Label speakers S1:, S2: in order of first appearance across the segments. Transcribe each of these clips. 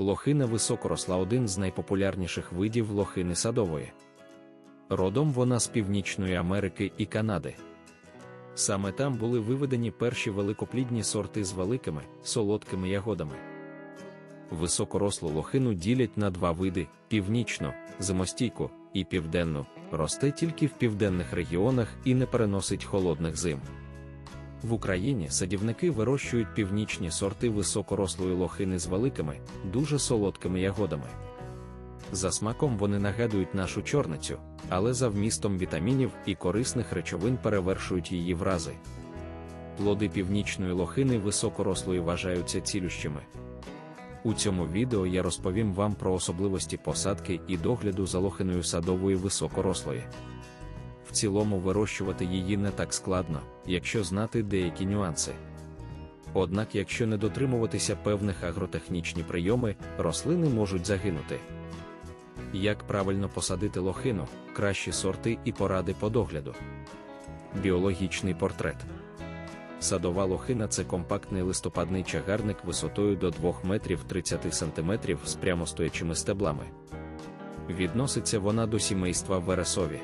S1: Лохина високоросла один з найпопулярніших видів лохини садової. Родом вона з Північної Америки і Канади. Саме там були виведені перші великоплідні сорти з великими, солодкими ягодами. Високорослу лохину ділять на два види: північну, зимостійку і південну, росте тільки в південних регіонах і не переносить холодних зим. В Україні садівники вирощують північні сорти високорослої лохини з великими, дуже солодкими ягодами. За смаком вони нагадують нашу чорницю, але за вмістом вітамінів і корисних речовин перевершують її в рази. Плоди північної лохини високорослої вважаються цілющими. У цьому відео я розповім вам про особливості посадки і догляду за лохиною садової високорослої. В цілому вирощувати її не так складно, якщо знати деякі нюанси. Однак, якщо не дотримуватися певних агротехнічні прийоми, рослини можуть загинути. Як правильно посадити лохину, кращі сорти і поради по догляду. Біологічний портрет. Садова лохина це компактний листопадний чагарник висотою до 2 метрів 30 см з прямостоячими стеблами. Відноситься вона до сімейства вересові.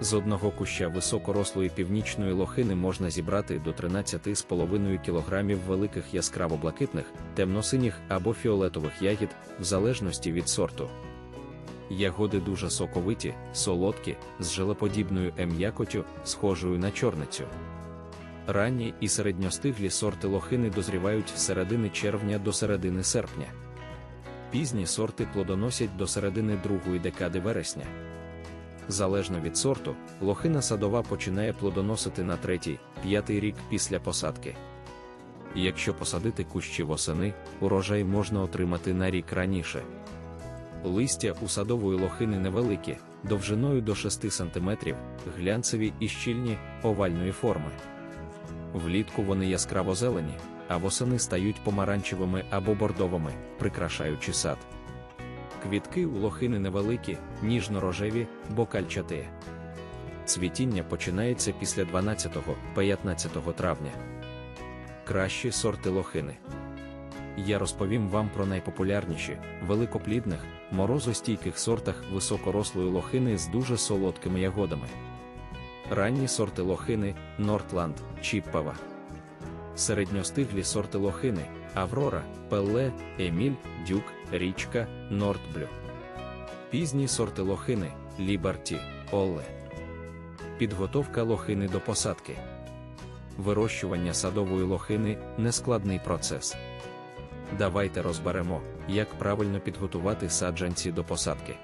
S1: З одного куща високорослої північної лохини можна зібрати до 13,5 кг великих яскраво-блакитних, темно-синіх або фіолетових ягід, в залежності від сорту. Ягоди дуже соковиті, солодкі, з желеподібною ем'якотю, схожою на чорницю. Ранні і середньостиглі сорти лохини дозрівають з середини червня до середини серпня. Пізні сорти плодоносять до середини другої декади вересня. Залежно від сорту, лохина садова починає плодоносити на третій, п'ятий рік після посадки. Якщо посадити кущі восени, урожай можна отримати на рік раніше. Листя у садової лохини невеликі, довжиною до 6 см, глянцеві і щільні, овальної форми. Влітку вони яскраво зелені, а восени стають помаранчевими або бордовими, прикрашаючи сад. Квітки у лохини невеликі, ніжно-рожеві, бокальчаті. Цвітіння починається після 12-15 травня. Кращі сорти лохини. Я розповім вам про найпопулярніші, великоплідних, морозостійких сортах високорослої лохини з дуже солодкими ягодами. Ранні сорти лохини Нортланд, Чіппава. Середньостиглі сорти лохини Аврора, Пелле, Еміль, Дюк, Річка, Нортблю. Пізні сорти лохини Ліберті, Олле. Підготовка лохини до посадки. Вирощування садової лохини нескладний процес. Давайте розберемо, як правильно підготувати саджанці до посадки.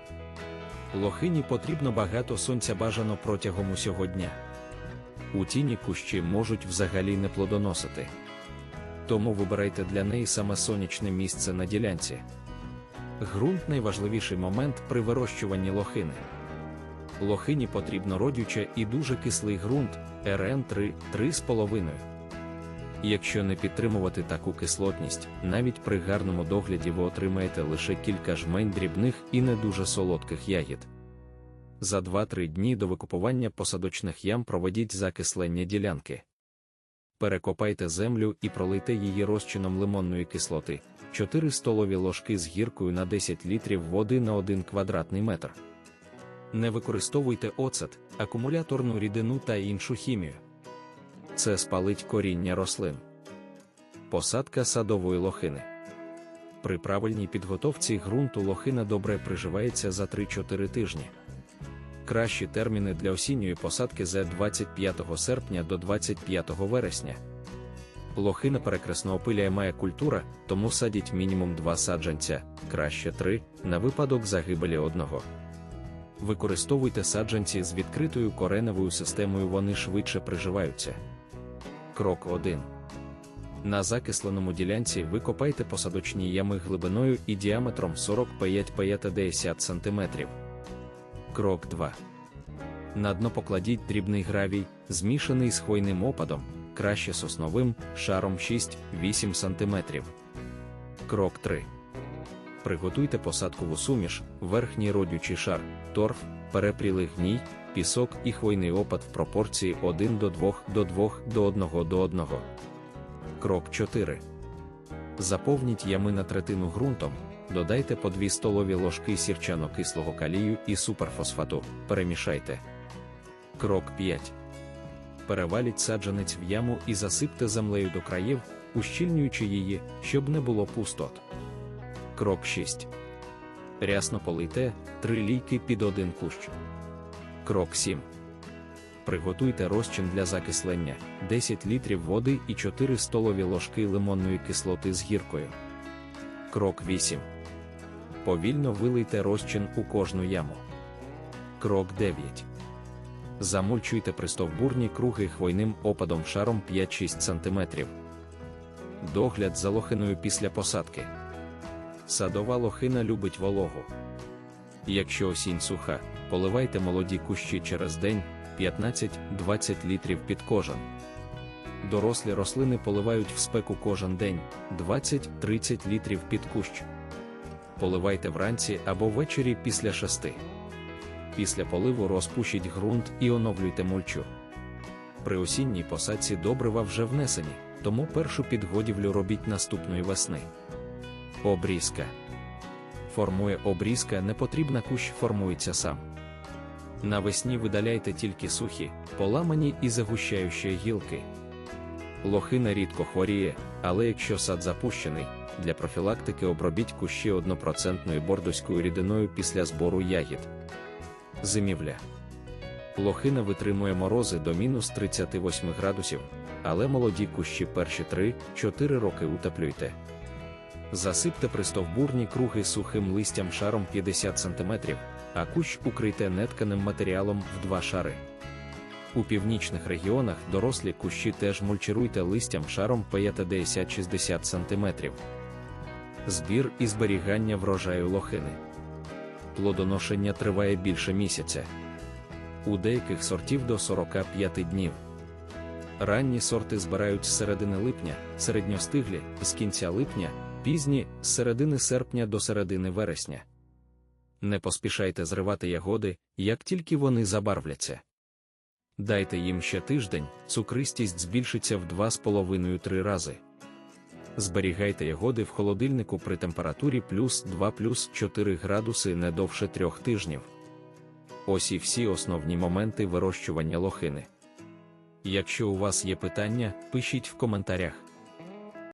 S1: Лохині потрібно багато сонця бажано протягом усього дня. У тіні кущі можуть взагалі не плодоносити. Тому вибирайте для неї саме сонячне місце на ділянці. Ґрунт найважливіший момент при вирощуванні лохини. Лохині потрібно родюча і дуже кислий ґрунт РН 3 3,5. Якщо не підтримувати таку кислотність, навіть при гарному догляді ви отримаєте лише кілька жмень дрібних і не дуже солодких ягід. За 2-3 дні до викупування посадочних ям проведіть закислення ділянки. Перекопайте землю і пролийте її розчином лимонної кислоти, 4 столові ложки з гіркою на 10 літрів води на 1 квадратний метр. Не використовуйте оцет, акумуляторну рідину та іншу хімію. Це спалить коріння рослин. Посадка садової лохини. При правильній підготовці ґрунту лохина добре приживається за 3-4 тижні. Кращі терміни для осінньої посадки з 25 серпня до 25 вересня. Лохина перекресно опиляє має культура, тому садіть мінімум 2 саджанця, краще 3, на випадок загибелі одного. Використовуйте саджанці з відкритою кореневою системою, вони швидше приживаються. Крок 1. На закисленому ділянці викопайте посадочні ями глибиною і діаметром 45-50 см. Крок 2. На дно покладіть дрібний гравій, змішаний з хвойним опадом, краще сосновим, шаром 6-8 см. Крок 3. Приготуйте посадкову суміш, верхній родючий шар, торф, перепрілий гній, пісок і хвойний опад в пропорції 1 до 2 до 2 до 1 до 1. Крок 4. Заповніть ями на третину ґрунтом, додайте по 2 столові ложки сірчано-кислого калію і суперфосфату, перемішайте. Крок 5. Переваліть саджанець в яму і засипте землею до країв, ущільнюючи її, щоб не було пустот. Крок 6. Рясно полийте 3 лійки під один кущ. Крок 7. Приготуйте розчин для закислення 10 літрів води і 4 столові ложки лимонної кислоти з гіркою. Крок 8. Повільно вилийте розчин у кожну яму. Крок 9. Замульчуйте пристовбурні круги хвойним опадом шаром 5-6 см. Догляд за лохиною після посадки. Садова лохина любить вологу. Якщо осінь суха, поливайте молоді кущі через день 15-20 літрів під кожен. Дорослі рослини поливають в спеку кожен день 20-30 літрів під кущ. Поливайте вранці або ввечері після шести. Після поливу розпушіть ґрунт і оновлюйте мульчу. При осінній посадці добрива вже внесені, тому першу підгодівлю робіть наступної весни. Обрізка. Формує обрізка, непотрібна кущ формується сам. Навесні видаляйте тільки сухі, поламані і загущаючі гілки. Лохина рідко хворіє, але якщо сад запущений, для профілактики обробіть кущі 1% бордоською рідиною після збору ягід. Зимівля. Лохина витримує морози до мінус 38 градусів, але молоді кущі перші 3-4 роки утеплюйте. Засипте пристовбурні круги сухим листям шаром 50 см, а кущ укрийте нетканим матеріалом в два шари. У північних регіонах дорослі кущі теж мульчируйте листям шаром 50-60 см. Збір і зберігання врожаю лохини. Плодоношення триває більше місяця. У деяких сортів до 45 днів. Ранні сорти збирають з середини липня, середньостиглі з кінця липня, пізні з середини серпня до середини вересня. Не поспішайте зривати ягоди, як тільки вони забарвляться. Дайте їм ще тиждень, цукристість збільшиться в 2,5-3 рази. Зберігайте ягоди в холодильнику при температурі плюс 2 плюс 4 градуси не довше трьох тижнів. Ось і всі основні моменти вирощування лохини. Якщо у вас є питання, пишіть в коментарях.